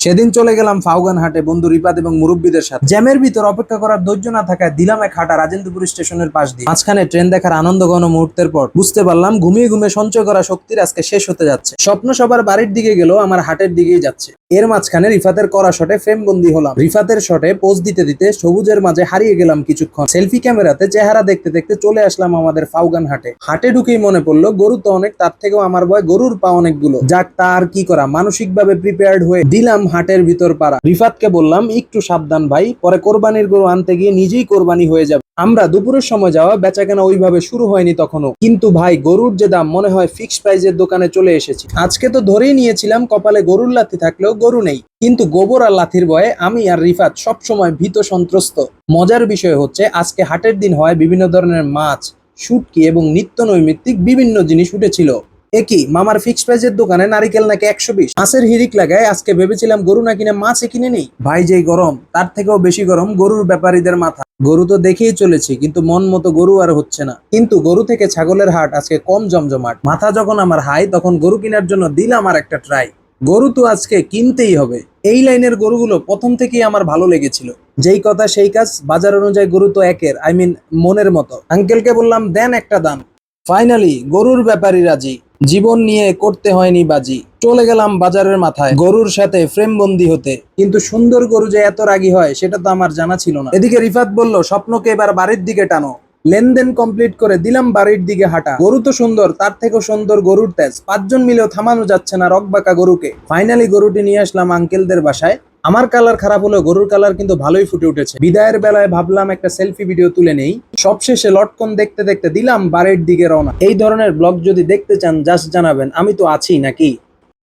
সেদিন চলে গেলাম ফাউগান হাটে বন্ধু রিপাত এবং মুরব্বীদের সাথে। জ্যামের ভিতর অপেক্ষা করার ধৈর্য না থাকায় দিলাম এক হাঁটা রাজেন্দ্রপুর স্টেশনের পাশ দিয়ে। মাঝখানে ট্রেন দেখার আনন্দ ঘন মুহূর্তের পর বুঝতে পারলাম ঘুমিয়ে ঘুমিয়ে সঞ্চয় করা শক্তির আজকে শেষ হতে যাচ্ছে। স্বপ্ন সবার বাড়ির দিকে গেলেও আমার হাটের দিকেই যাচ্ছে। এর মাঝখানে রিফাতের করা শটে ফ্রেম বন্দি হলাম। রিফাতের শটে পোজ দিতে দিতে সবুজের মাঝে হারিয়ে গেলাম কিছুক্ষণ। সেলফি ক্যামেরাতে চেহারা দেখতে দেখতে চলে আসলাম আমাদের ফাউগান হাটে। হাটে ঢুকেই মনে পড়ল, গরু তো অনেক, তার থেকেও আমার ভয় গরুর পা অনেকগুলো। যাক তার কি করা? মানসিকভাবে প্রিপেয়ার্ড হয়ে দিলাম হাটের ভিতর পাড়া। রিফাতকে বললাম, একটু সাবধান ভাই, পরে কোরবানির গরু আনতে গিয়ে নিজেই কোরবানি হয়ে যাবে। আমরা দুপুরের সময় যাওয়া বেচা কেনা ওইভাবে শুরু হয়নি তখনও। কিন্তু ভাই, গরুর যে দাম মনে হয় ফিক্স প্রাইজের দোকানে চলে এসেছি। আজকে তো ধরেই নিয়েছিলাম, কপালে গরুর লাথি থাকলেও গরু নেই। কিন্তু গোবর আর লাথির ভয়ে আমি আর রিফাত সব সময় ভীত সন্ত্রস্ত। মজার বিষয় হচ্ছে, আজকে হাটের দিন হয় বিভিন্ন ধরনের মাছ, শুটকি এবং নিত্য নৈমিত্তিক বিভিন্ন জিনিস উঠেছিল। একই মামার ফিক্স প্রাইজের দোকানে নারিকেল নাকি একশো বিশ? মাছের হিরিক লাগায় আজকে ভেবেছিলাম গরু না কিনে মাছ কিনে নেই। ভাই যেই গরম, তার থেকেও বেশি গরম গরুর ব্যাপারীদের মাথা। গরু তো দেখেই চলেছি, কিন্তু মন মতো গরু আর হচ্ছে না। কিন্তু গরু থেকে ছাগলের হাট আজকে কম জমজমাট। মাথা যখন আমার হাই, তখন গরু কেনার জন্য দিলাম আর একটা ট্রাই গরু তো আজকে কিনতেই হবে। এই লাইনের গরুগুলো প্রথম থেকেই আমার ভালো লেগেছিল। যেই কথা সেই কাজ, বাজার অনুযায়ী গরু তো একের আই মিন মনের মতো। আঙ্কেলকে বললাম, দেন একটা দাম। ফাইনালি গরুর ব্যাপারী রাজি। জীবন নিয়ে করতে হয়নি বাজি। চলে গেলাম বাজারের মাথায়, গরুর সাথে ফ্রেম বন্দি হতে। কিন্তু সুন্দর গরু যে এত রাগী হয়, সেটা তো আমার জানা ছিল না। এদিকে রিফাত বলল, স্বপ্নকে এবার বাড়ির দিকে টানো। লেনদেন কমপ্লিট করে দিলাম বাড়ির দিকে হাঁটা। গরু তো সুন্দর, তার থেকেও সুন্দর গরুর তেজ। পাঁচজন মিলেও থামানো যাচ্ছে না রকবাকা গরুকে। ফাইনালি গরুটি নিয়ে আসলাম আঙ্কেলদের বাসায়। আমার কালার খারাপ হলেও গরুর কালার কিন্তু ভালোই ফুটে উঠেছে। বিদায়ের বেলায় ভাবলাম একটা সেলফি ভিডিও তুলে নেই। সবশেষে লটকন দেখতে দেখতে দিলাম বাড়ির দিকে রওনা। এই ধরনের ব্লগ যদি দেখতে চান জাস্ট জানাবেন, আমি তো আছি নাকি?